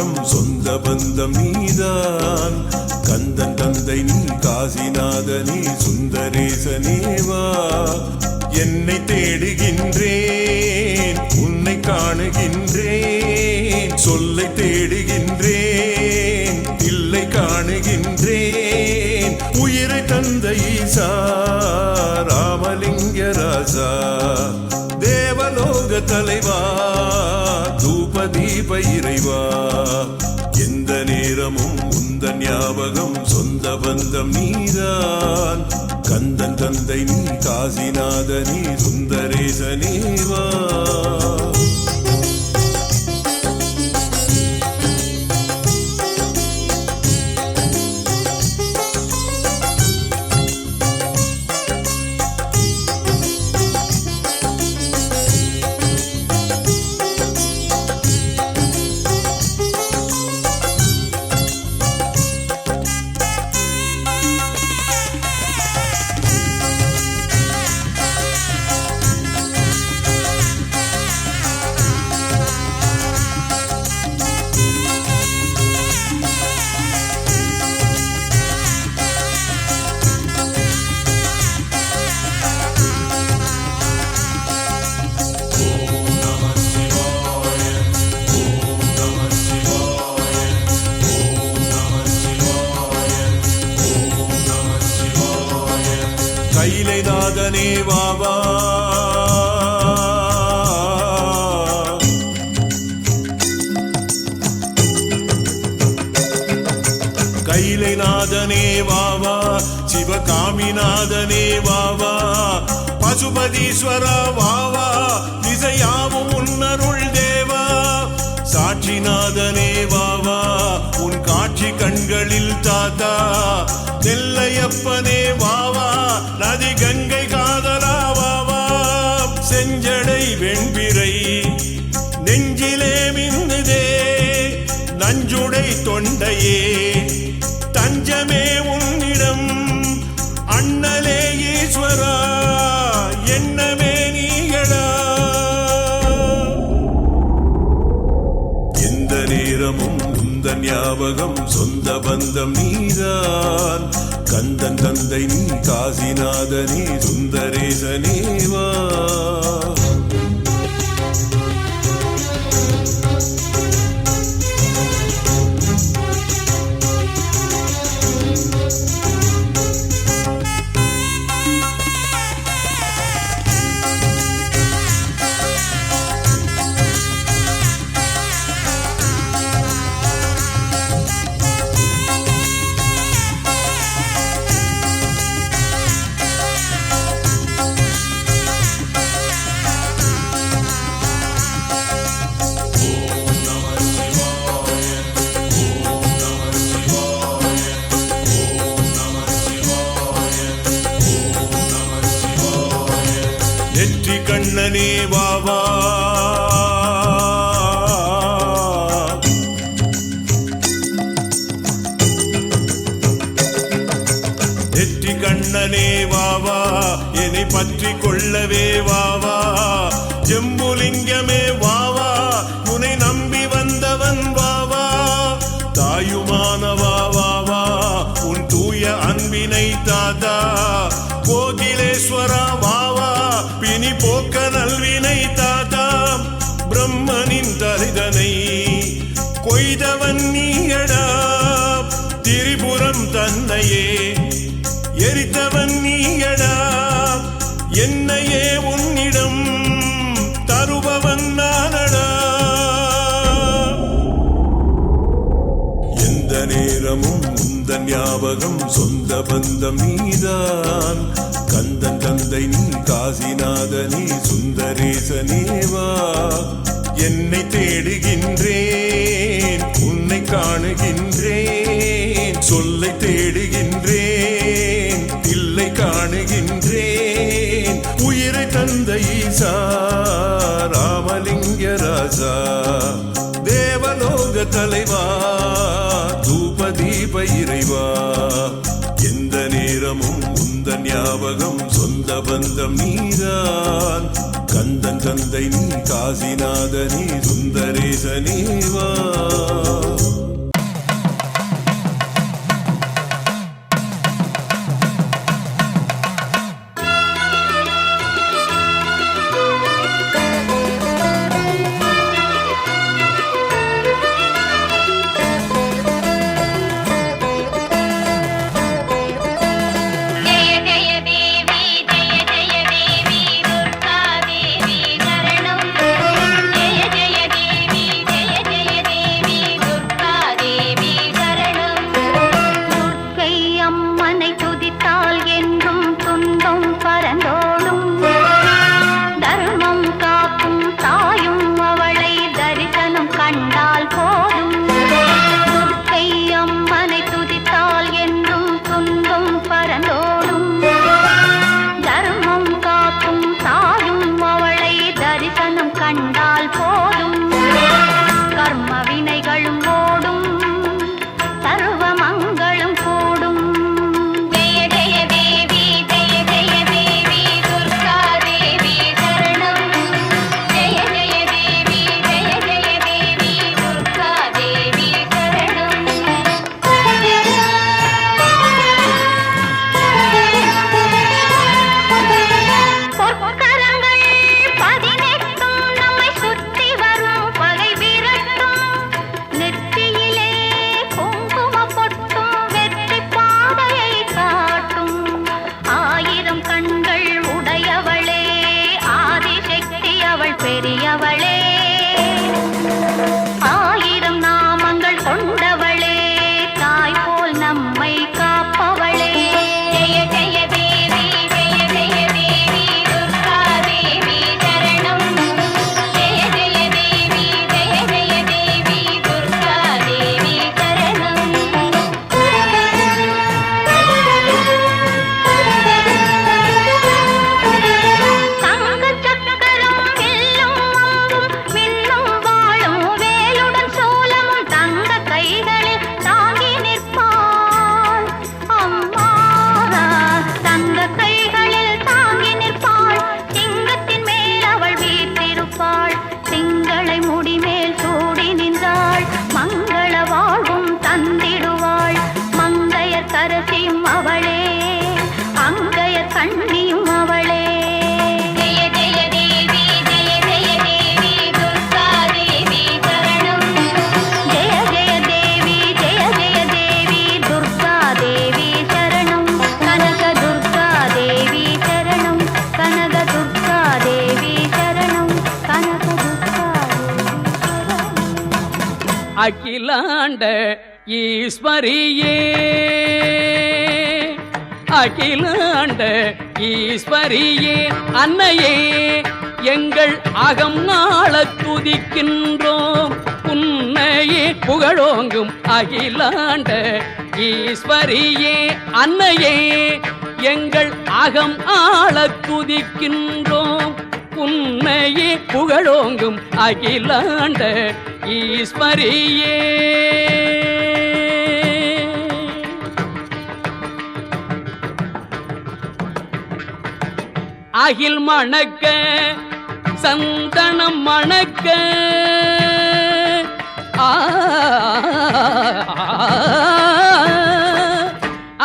நேரமும் சொந்த பந்தம் நீதான். கந்தன் தந்தை நீ காசிநாதனே சுந்தரேசனேவா என்னை தேடுகின்றேன் உன்னை காணுகின்றேன். சொல்லை தேடுகின்றேன் இல்லை காணுகின்றேன். உயிரை தந்த ஈசா ராமலிங்க ராசா. தேவலோக தலைவா தூப தீப இறைவா. தினமும் உந்த ஞாபகம் சொந்த பந்தம் நீதான். கந்தன் தந்தை நீ காசிநாதனே சுந்தரேசனேவா நாதனே வாவா கைலை நாதனே வாவா சிவகாமிநாதனே வாவா பசுபதீஸ்வர வாவா திசையாவும் உன்னருள் தேவா. சாட்சிநாதனே வாவா உன் காட்சி கண்களில் தாத்தா. நெல்லையப்பனே வாவா நதிகள் ஞாபகம் சொந்த பந்தம் நீதான். கந்தன் தந்தை நீ காசிநாதனே சுந்தரேசனேவா கண்ணனே வாவா நெற்றி கண்ணனே வாவா என்னை பற்றி கொள்ளவே வாவா தன்னையே எரித்தவன் நீயடா. என்னையே உன்னிடம் தருபவன் நானடா. எந்த நேரமும் உந்த ஞாபகம் சொந்த பந்தம் நீதான். கந்தன் தந்தை நீ காசிநாத நீ சுந்தரேசனேவா என்னை தேடுகின்றேன் உன்னை காணுகின்றேன் தேடுகின்றேன் இல்லை காணுகின்றேன். உயிரை தந்த ஈசா ராமலிங்க ராஜா தேவலோக தலைவா தூப தீப இறைவா. எந்த நேரமும் உந்த ஞாபகம் சொந்த பந்தம் நீதான் கந்தன் தந்தை நீ காசிநாத நீ அகிலாண்ட ஈஸ்வரியே. அகிலாண்ட ஈஸ்வரியே அன்னையே எங்கள் அகம் நாள துதிக்கின்றோம். உன்னையே புகழோங்கும் அகிலாண்ட ஈஸ்வரியே அன்னையே எங்கள் அகம் ஆள துதிக்கின்றோம். உன்னையே புகழோங்கும் அகிலாண்ட ஈஸ்வரியே. அகில் மணக்க சந்தனம் மணக்க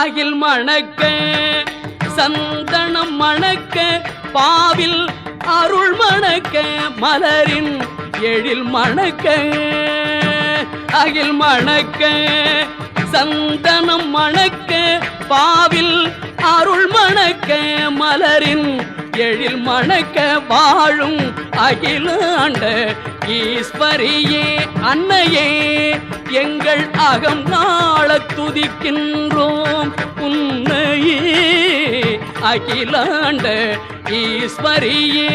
அகில் மணக்க சந்தனம் மணக்க பாவில் மணக்க மலரின் எழில் மணக்க அகில் மணக்க சந்தனம் மணக்க பாவில் அருள் மணக்க மலரின் எழில் மணக்க வாழும் அகிலாண்ட ஈஸ்வரியே அன்னையே எங்கள் அகம் நாள துதிக்கின்றோம். உன்னையே அகிலாண்ட ஈஸ்வரியே.